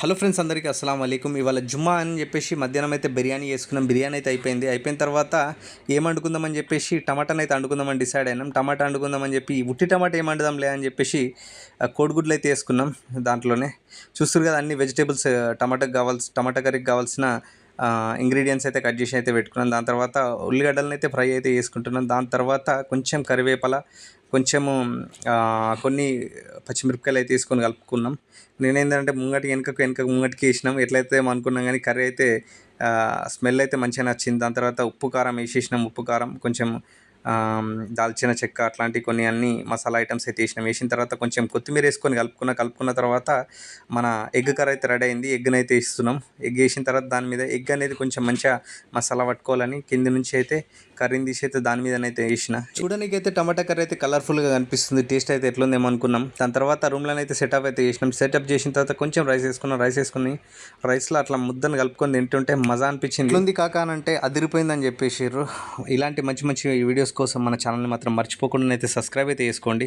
Hello friends అందరికీ అస్సలం అయికం ఇవాళ జుమ్మా అని చెప్పేసి మధ్యాహ్నం అయితే బిర్యానీ చేసుకున్నాం. బిర్యానీ అయితే అయిపోయింది. అయిపోయిన తర్వాత ఏం వండుకుందామని చెప్పేసి టమాటాని అయితే వండుకుందామని డిసైడ్ అయినాం. టమాటా వండుకుందామని చెప్పి ఉట్టి టమాటా ఏం వండుదాంలే అని చెప్పేసి కోడిగుడ్లు అయితే వేసుకున్నాం దాంట్లోనే. చూస్తారు కదా అన్ని వెజిటేబుల్స్ టమాటాకి కావాల్సి టమాటా కర్రీకి కావాల్సిన ఇంగ్రీడియంట్స్ అయితే కట్ చేసి అయితే పెట్టుకున్నాం. దాని తర్వాత ఉల్లిగడ్డలను అయితే ఫ్రై అయితే చేసుకుంటున్నాం. దాని తర్వాత కొంచెం కరివేపల కొంచెము కొన్ని పచ్చిమిరపకాయలు అయితే తీసుకొని కలుపుకున్నాం. నేనేంటంటే ముంగటి వెనకకు వెనక ముంగటికి వేసినాం. ఎట్లయితే అనుకున్నాం కానీ కర్రీ అయితే స్మెల్ అయితే మంచిగా నచ్చింది. దాని తర్వాత ఉప్పు కారం వేసేసినాం. ఉప్పు కారం కొంచెం దాల్చిన చెక్క అట్లాంటి కొన్ని అన్ని మసాలా ఐటమ్స్ అయితే వేసినాం. వేసిన తర్వాత కొంచెం కొత్తిమీర వేసుకొని కలుపుకున్న కలుపుకున్న తర్వాత మన ఎగ్ కర్రీ అయితే రెడీ అయింది. ఎగ్ని అయితే ఇస్తున్నాం ఎగ్ వేసిన తర్వాత దాని మీద ఎగ్ అనేది కొంచెం మంచిగా మసాలా పట్టుకోవాలని కింది నుంచి అయితే కర్రీని తీసి అయితే దాని మీదనైతే వేసిన. చూడడానికి అయితే టమాటా కర్రీ అయితే కలర్ఫుల్గా కనిపిస్తుంది. టేస్ట్ అయితే ఎట్లుందేమో అనుకున్నాం. దాని తర్వాత రూమ్లో అయితే సెటప్ అయితే చేసినాం సెటప్ చేసిన తర్వాత కొంచెం రైస్ వేసుకున్నాం. రైస్ వేసుకుని రైస్లో అట్లా ముద్దను కలుపుకొని తింటుంటే మజా అనిపించింది. ఎట్లుంది కాక అని అంటే అదిరిపోయిందని చెప్పేసారు ఇలాంటి మంచి మంచి వీడియోస్ కోసం మన ఛానల్ని మాత్రం మర్చిపోకుండా అయితే సబ్స్క్రైబ్ అయితే చేసుకోండి.